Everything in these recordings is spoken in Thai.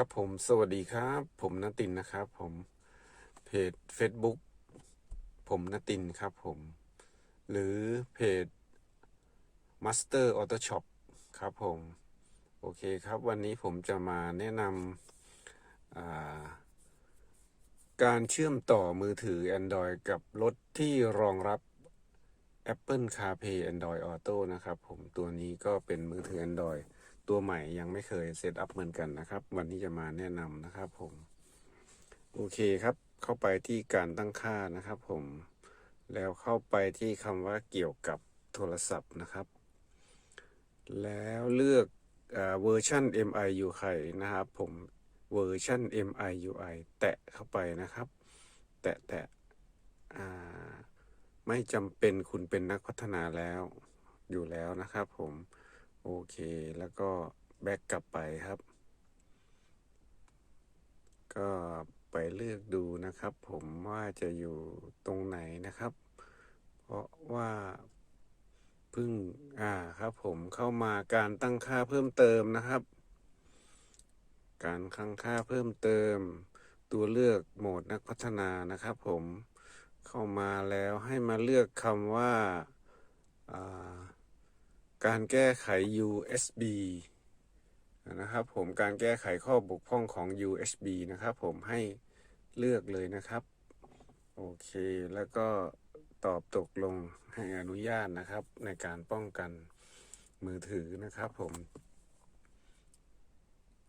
ครับผมสวัสดีครับ ผมนตินนะครับ ผมเพจ Facebook ผมนตินครับผม หรือเพจ Master Auto Shop ครับผม โอเคครับวันนี้ผมจะมาแนะนำาการเชื่อมต่อมือถือ Android กับรถที่รองรับ Apple CarPlay Android Auto นะครับผมตัวนี้ก็เป็นมือถือ Android ตัวใหม่ยังไม่เคยเซตอัพเหมือนกันนะครับ วันนี้จะมาแนะนำนะครับผม โอเคครับ เข้าไปที่การตั้งค่านะครับผม แล้วเข้าไปที่คำว่าเกี่ยวกับโทรศัพท์นะครับ แล้วเลือกเวอร์ชัน MIUI นะครับผมเวอร์ชัน MIUI แตะเข้าไปนะครับ แตะแตะไม่จำเป็นคุณเป็นนักพัฒนาแล้วอยู่แล้วนะครับผม โอเค แล้วก็แบ็กกลับไปครับ ก็ไปเลือกดูนะครับ ผมว่าจะอยู่ตรงไหนนะครับ เพราะว่าเพิ่งอ่าครับ ผมเข้ามาการตั้งค่าเพิ่มเติมนะครับ การตั้งค่าเพิ่มเติม ตัวเลือกโหมดนักพัฒนานะครับ ผมเข้ามาแล้วให้มาเลือกคำว่าอ่า การแก้ไข USB นะครับผมการแก้ไขข้อบกพร่องของ USB นะครับผมให้เลือกเลยนะครับ โอเคแล้วก็ตอบตกลงให้อนุญาตนะครับ ในการป้องกันมือถือนะครับผม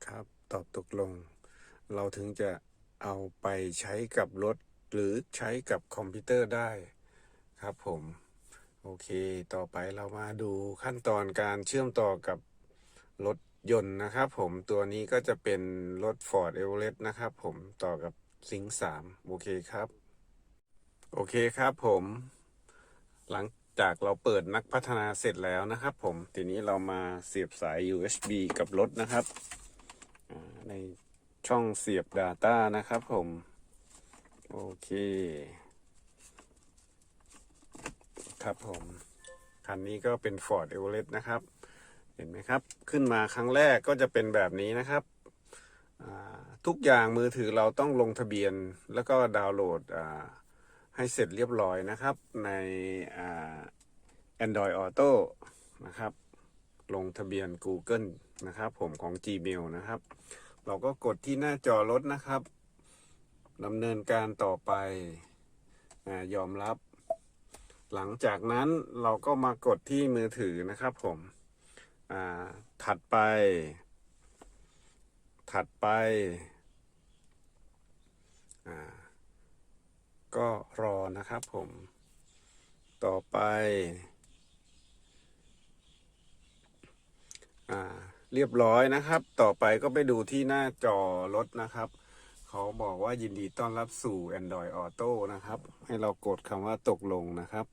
ครับตอบตกลง เราถึงจะเอาไปใช้กับรถ หรือใช้กับคอมพิวเตอร์ได้ครับผม โอเค ต่อไปเรามาดูขั้นตอนการเชื่อมต่อกับรถยนต์นะครับผมตัวนี้ก็จะเป็นรถ Ford Everest นะครับผมต่อกับซิงสามโอเคครับ โอเคครับผม หลังจากเราเปิดนักพัฒนาเสร็จแล้วนะครับผม ทีนี้เรามาเสียบสาย USB กับรถนะครับ ในช่องเสียบ Data นะครับผม โอเค ครับผมคันนี้ก็เป็น Ford Everest นะครับ เห็นไหมครับ ขึ้นมาครั้งแรกก็จะเป็นแบบนี้นะครับ ทุกอย่างมือถือเราต้องลงทะเบียนแล้วก็ดาวน์โหลดให้เสร็จเรียบร้อยนะครับ ในอ่า Android Auto นะครับ ลงทะเบียน Google นะครับ ผมของ Gmail นะครับ เราก็กดที่หน้าจอรถนะครับดำเนินการต่อไปอยอมรับ หลังจากนั้นเราก็มากดที่มือถือนะครับผมถัดไป ถัดไปก็รอนะครับผม ต่อไปอเรียบร้อยนะครับ ต่อไปก็ไปดูที่หน้าจอรถนะครับ เขาบอกว่ายินดีต้อนรับสู่ Android Auto นะครับ ให้เรากดคำว่าตกลงนะครับ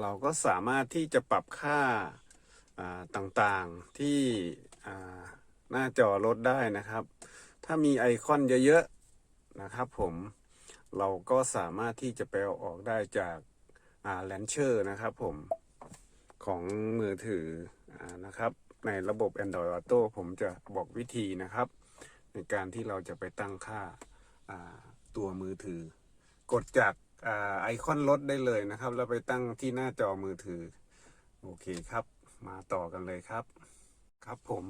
เราก็สามารถที่จะปรับค่าต่างๆที่หน้าจอรถได้นะครับ ถ้ามีไอคอนเยอะๆนะครับผมเราก็สามารถที่จะไปเออกได้จากแลนเชอร์นะครับผมของมือถืออนะครับ ในระบบ Android Auto ผมจะบอกวิธีนะครับ ในการที่เราจะไปตั้งค่าตัวมือถือกดจาก ไอคอนรถได้เลยนะครับ แล้วไปตั้งที่หน้าจอมือถือ โอเคครับ มาต่อกันเลยครับ ครับผม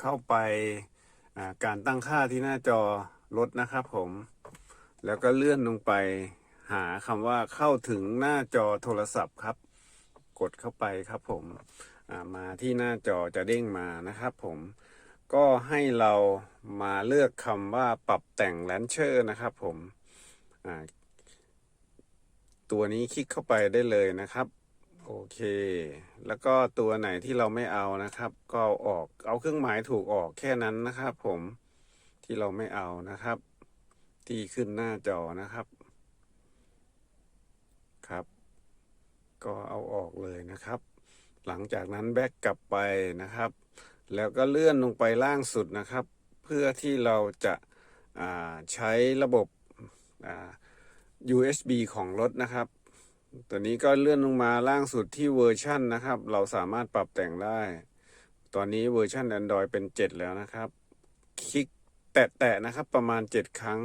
เข้าไปการตั้งค่าที่หน้าจอรถนะครับผม แล้วก็เลื่อนลงไปหาคำว่าเข้าถึงหน้าจอโทรศัพท์ครับ กดเข้าไปครับผมมาที่หน้าจอจะเด้งมานะครับผมก็ให้เรามาเลือกคำว่าปรับแต่งแลนเชอร์นะครับผม ตัวนี้คลิกเข้าไปได้เลยนะครับ โอเค แล้วก็ตัวไหนที่เราไม่เอานะครับ ก็ออกเอาเครื่องหมายถูกออกแค่นั้นนะครับ ผมที่เราไม่เอานะครับ ที่ขึ้นหน้าจอนะครับ ครับ ก็เอาออกเลยนะครับ หลังจากนั้นแบ็กกลับไปนะครับ แล้วก็เลื่อนลงไปล่างสุดนะครับ เพื่อที่เราจะใช้ระบบอ่า USB ของรถนะครับ ตัวนี้ก็เลื่อนลงมาล่างสุดที่เวอร์ชันนะครับ เราสามารถปรับแต่งได้ ตอนนี้เวอร์ชัน Android เป็น 7 แล้วนะครับ คลิกแตะๆนะครับประมาณเจ็ดครั้ง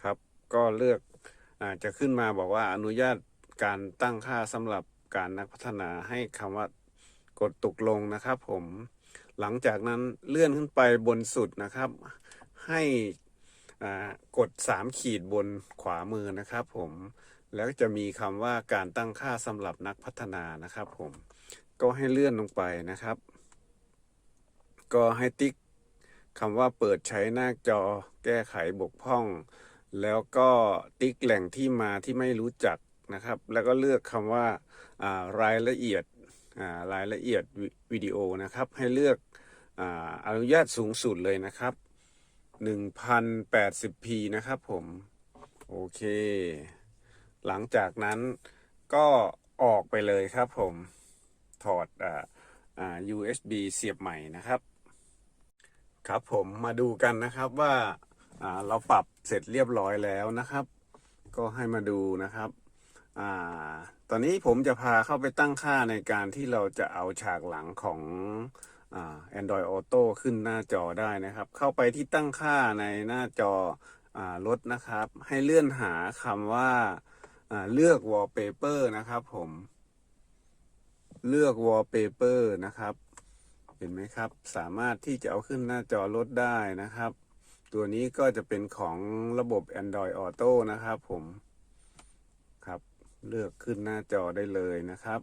ครับ ก็เลือกอาจะขึ้นมาบอกว่าอนุญาตการตั้งค่าสำหรับการนักพัฒนาให้คำว่ากดตกลงนะครับผม หลังจากนั้นเลื่อนขึ้นไปบนสุดนะครับ ให้ กด 3 ขีดบนขวามือนะครับผมแล้วจะมีคำว่าการตั้งค่าสำหรับนักพัฒนานะครับ ผมก็ให้เลื่อนลงไปนะครับ ก็ให้ติ๊กคำว่าเปิดใช้หน้าจอ แก้ไขบกพร่อง แล้วก็ติ๊กแหล่งที่มาที่ไม่รู้จักนะครับ แล้วก็เลือกคำว่ารายละเอียดรายละเอียดวิวิดีโอนะครับ ให้เลือกออนุญาตสูงสุดเลยนะครับ 1080p นะครับผม โอเค หลังจากนั้นก็ออกไปเลยครับผม ถอดอ่าอ่า USB เสียบใหม่นะครับ ครับผมมาดูกันนะครับว่าอ่าเราปรับเสร็จเรียบร้อยแล้วนะครับ ก็ให้มาดูนะครับอ่าตอนนี้ผมจะพาเข้าไปตั้งค่าในการที่เราจะเอาฉากหลังของ Android Auto ขึ้นหน้าจอได้นะครับ เข้าไปที่ตั้งค่าในหน้าจออรถนะครับ ให้เลื่อนหาคำว่าอ่าเลือก Wallpaper นะครับผม เลือก Wallpaper นะครับ เห็นไหมครับ สามารถที่จะเอาขึ้นหน้าจอรถได้นะครับ ตัวนี้ก็จะเป็นของระบบ Android Auto นะครับผม ครับ เลือกขึ้นหน้าจอได้เลยนะครับ